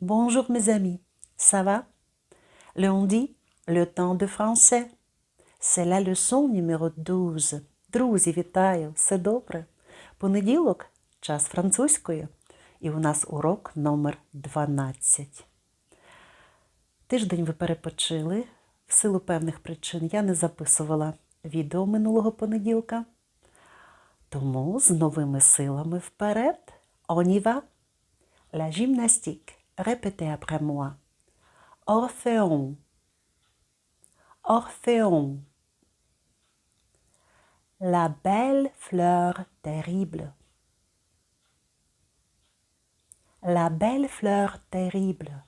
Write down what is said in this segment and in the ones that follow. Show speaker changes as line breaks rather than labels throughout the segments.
Bonjour mes amis, ça va Lundi, le temps de français. C'est la leçon numéro 12. Друзі, вітаю! Все добре? Понеділок час французької, і у нас урок номер 12. Тиждень ви перепочили. В силу певних причин я не записувала відео минулого понеділка. Тому з новими силами вперед. Va. La gymnastique. Répétez après moi. Orphéon. Orphéon. La belle fleur terrible. La belle fleur terrible.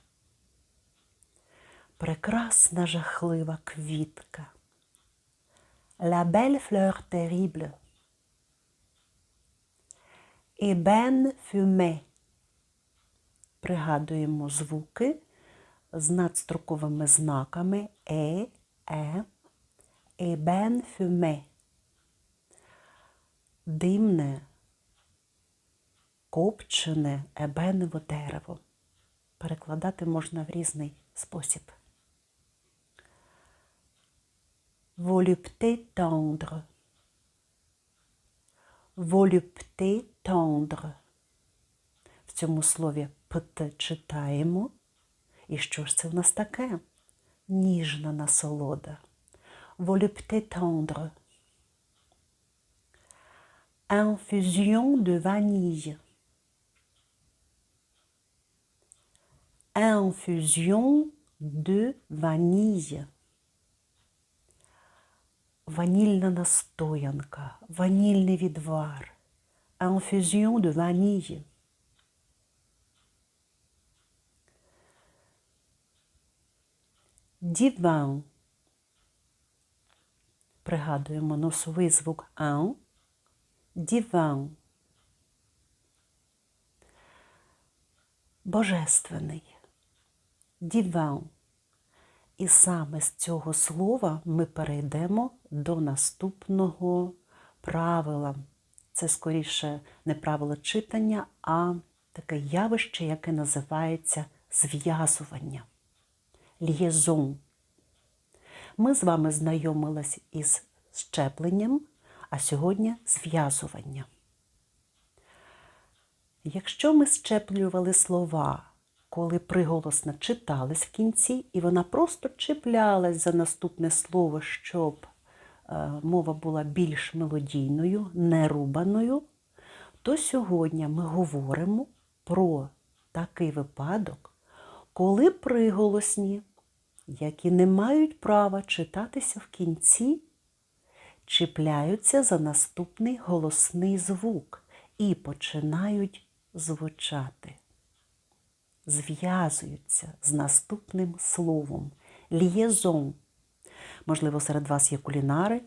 Прекрасна жахлива квітка. La belle fleur terrible. Ебен фюме. Пригадуємо звуки з надстроковими знаками е, е, ебен фюме. Димне, копчене ебенево дерево. Перекладати можна в різний спосіб. Volupté tendre. Volupté tendre. В цьому слові читаємо. І що ж це в нас таке? Ніжна насолода. Volupté tendre. Infusion de vanille. Infusion de vanille. Ванільна настоянка, ванільний відвар. Infusion de vanille. Диван. Пригадуємо носовий звук ан. Диван. Божественний. Диван. І саме з цього слова ми перейдемо до наступного правила. Це скоріше не правило читання, а таке явище, яке називається зв'язування. Л'єзон. Ми з вами знайомились із щепленням, а сьогодні зв'язування. Якщо ми щеплювали слова, коли приголосна читалась в кінці, і вона просто чіплялась за наступне слово, щоб е, мова була більш мелодійною, нерубаною, то сьогодні ми говоримо про такий випадок, коли приголосні, які не мають права читатися в кінці, чіпляються за наступний голосний звук і починають звучати зв'язуються з наступним словом лієзон. Можливо, серед вас є кулінари.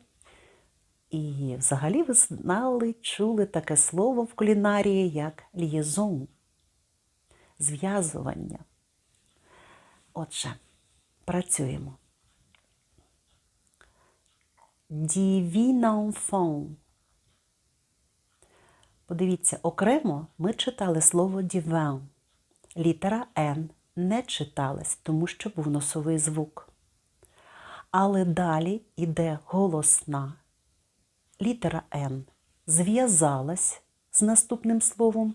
І взагалі ви знали, чули таке слово в кулінарії, як лієзон. Зв'язування. Отже, працюємо. Divin enfant. Подивіться, окремо ми читали слово divin. Літера Н не читалась, тому що був носовий звук. Але далі йде голосна. Літера Н зв'язалась з наступним словом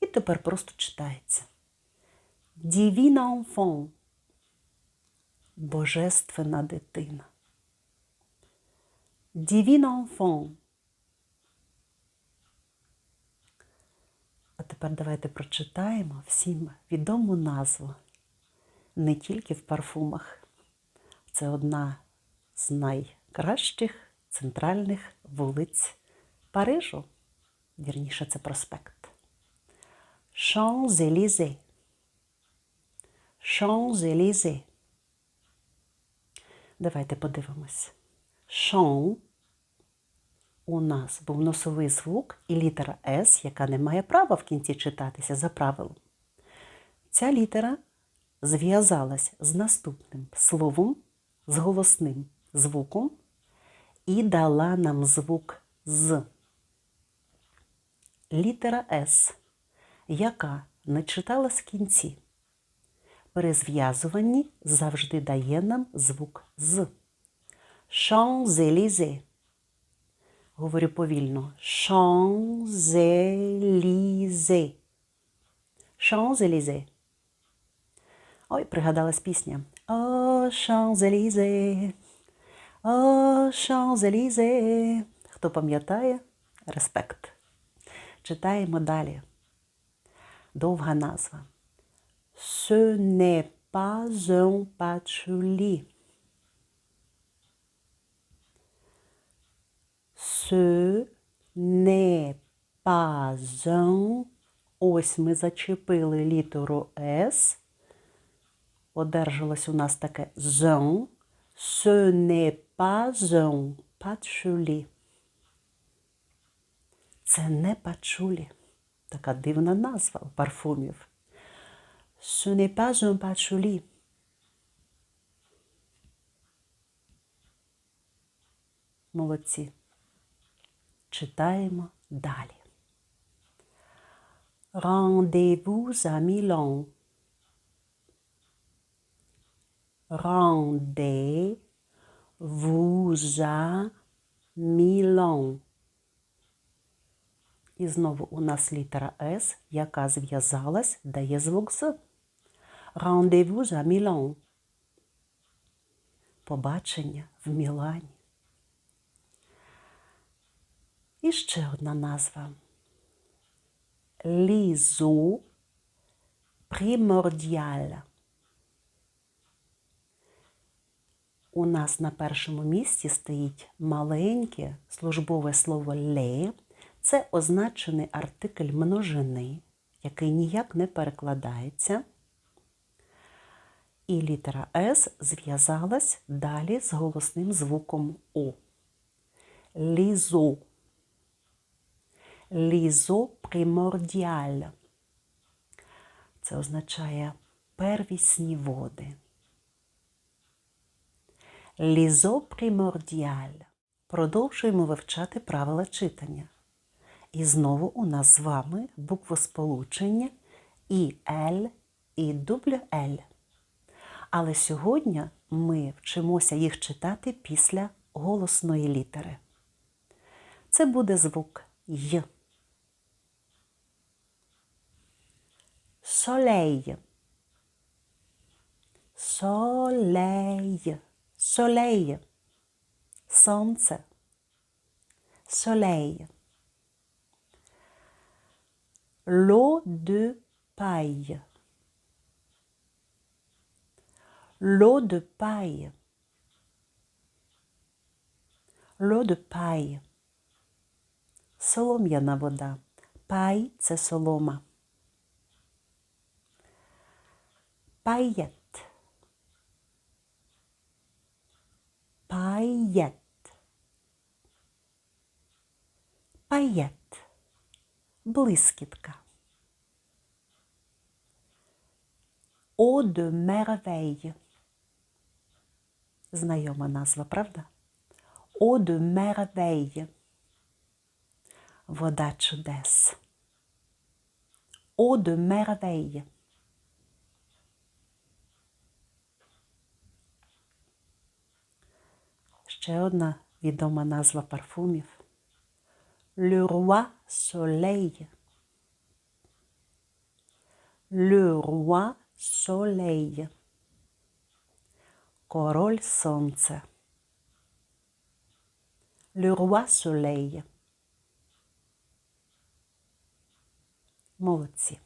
і тепер просто читається. Divina. Божественна дитина. Divina enfant. А тепер давайте прочитаємо всім відому назву не тільки в парфумах. Це одна з найкращих центральних вулиць Парижу. Вірніше, це проспект. Champs-Élysées. Champs-Élysées. Давайте подивимось. Champs у нас був носовий звук і літера С, яка не має права в кінці читатися за правилом. Ця літера зв'язалась з наступним словом, з голосним звуком і дала нам звук з. Літера С, яка не читалась в кінці, при зв'язуванні завжди дає нам звук з. Champs-Élysées. Говорю повільно. Champs-Élysées. Champs-Élysées. Ой, пригадалась пісня. О, Champs-Élysées. О, Champs-Élysées. Хто пам'ятає? Респект. Читаємо далі. Довга назва. Ce n'est pas un patchouli. Ce n'est pas un. Ось ми зачепили літеру С. Одержалось у нас таке зон. Ce n'est pas un patchouli. Це не пачулі. Така дивна назва парфумів. Ce n'est pas un patchouli. Молодці. Читаємо далі. Rendez-vous à Milan. Rendez-vous à Milan. І знову у нас літера С, яка зв'язалась, дає звук з. Rendez-vous à Milan. Побачення в Мілані. І ще одна назва. Лізу примордіаль. У нас на першому місці стоїть маленьке службове слово ле. Це означений артикль множини, який ніяк не перекладається. І літера С зв'язалась далі з голосним звуком О. Лізо. Лізо примордіаль. Це означає первісні води. Лізо примордіаль. Продовжуємо вивчати правила читання. І знову у нас з вами буквосполучення і Л, і Л. Але сьогодні ми вчимося їх читати після голосної літери. Це буде звук Й. Солей. Солей. Солей. Сонце. Солей. L'eau de paille. L'eau de paille. L'eau de paille. Солом'яна вода. Пай це солома. Паєт. Паєт. Паєт. Блискітка. Eau de merveille. Знайома назва, правда? De merveille. Вода чудес. Eau de merveille. Ще одна відома назва парфумів. Le roi soleil. Le roi soleil. Король сонце. Le roi soleil. Молодці.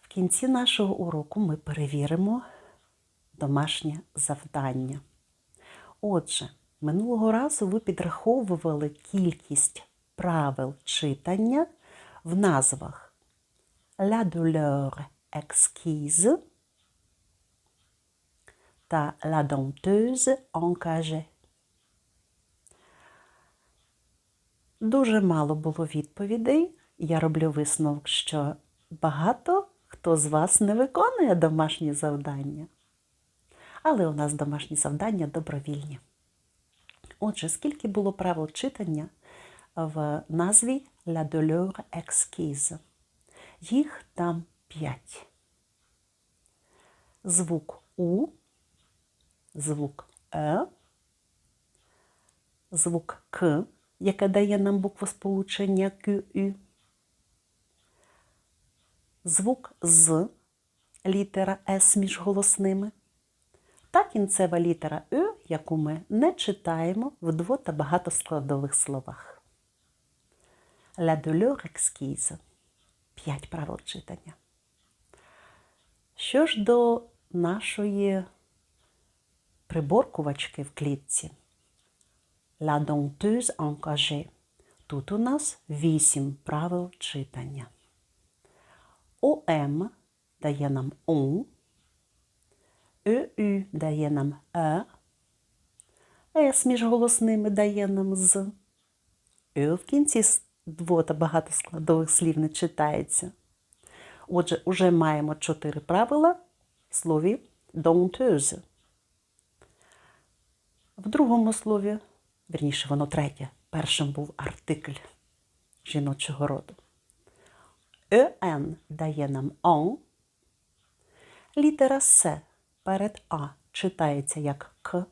В кінці нашого уроку ми перевіримо домашнє завдання. Отже, минулого разу ви підраховували кількість правил читання в назвах La douleur exquise та La denteuse encagée. Дуже мало було відповідей. Я роблю висновок, що багато хто з вас не виконує домашні завдання. Але у нас домашні завдання добровільні. Отже, скільки було правил читання в назві La douleur exquise? Їх там п'ять. звук У, звук Е, звук К, яке дає нам букву сполучення КЮ, звук З, літера С між голосними, та кінцева літера Ö, яку ми не читаємо в дво- та багатоскладових словах. La douleur exquise. П'ять правил читання. Що ж до нашої приборкувачки в клітці? La denteuse engagée. Тут у нас вісім правил читання. ОМ дає нам он, ЕЮ дає нам е, С між голосними дає нам з. Е в кінці с- дво- та багатоскладових слів не читається. Отже, уже маємо чотири правила в слові «dompteuse». В другому слові, вірніше, воно третє, першим був артикль жіночого роду. «ен» дає нам «on», літера «с» перед «а» читається як «к»,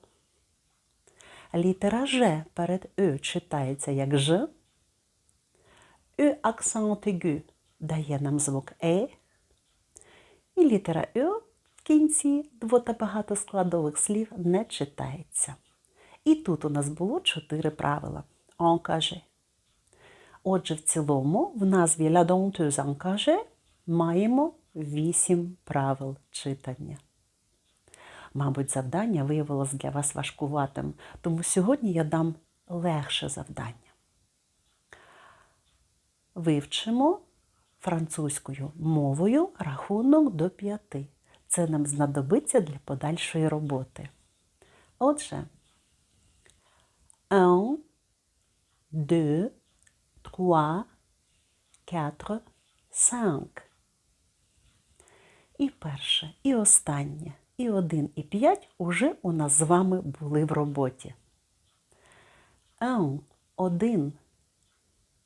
літера «ж» перед «ö» читається як «ж», «ю» акцент aigu дає нам звук «е», і літера «ю» в кінці дво- та багатоскладових слів не читається. І тут у нас було чотири правила. Engagé. Отже, в цілому в назві La Denteuse Engagée маємо вісім правил читання. Мабуть, завдання виявилось для вас важкуватим, тому сьогодні я дам легше завдання. Вивчимо французькою мовою рахунок до п'яти. Це нам знадобиться для подальшої роботи. Отже, un, deux, trois, quatre, cinq. І перше, і останнє, і один, і п'ять уже у нас з вами були в роботі. Un, один.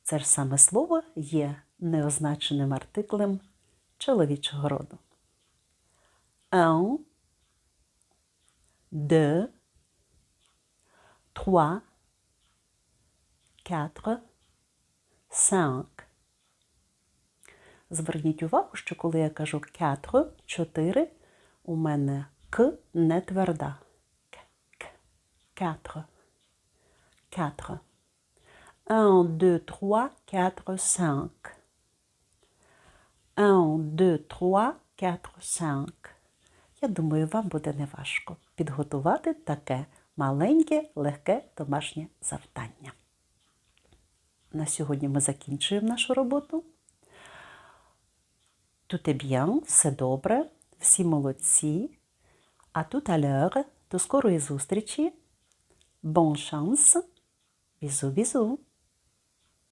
Це ж саме слово є неозначеним артиклем чоловічого роду. Un, deux, trois, quatre, cinq. Зверніть увагу, що коли я кажу quatre, чотири, у мене к не тверда. К, к, Quatre. Quatre. Un, deux, trois, quatre, cinq. Un, deux, trois, quatre, cinq. Я думаю, вам буде неважко підготувати таке маленьке, легке домашнє завдання. На сьогодні ми закінчуємо нашу роботу. Tout est все добре, всі молодці. А tout à до скорої зустрічі. Bon chance. Бізу-бізу.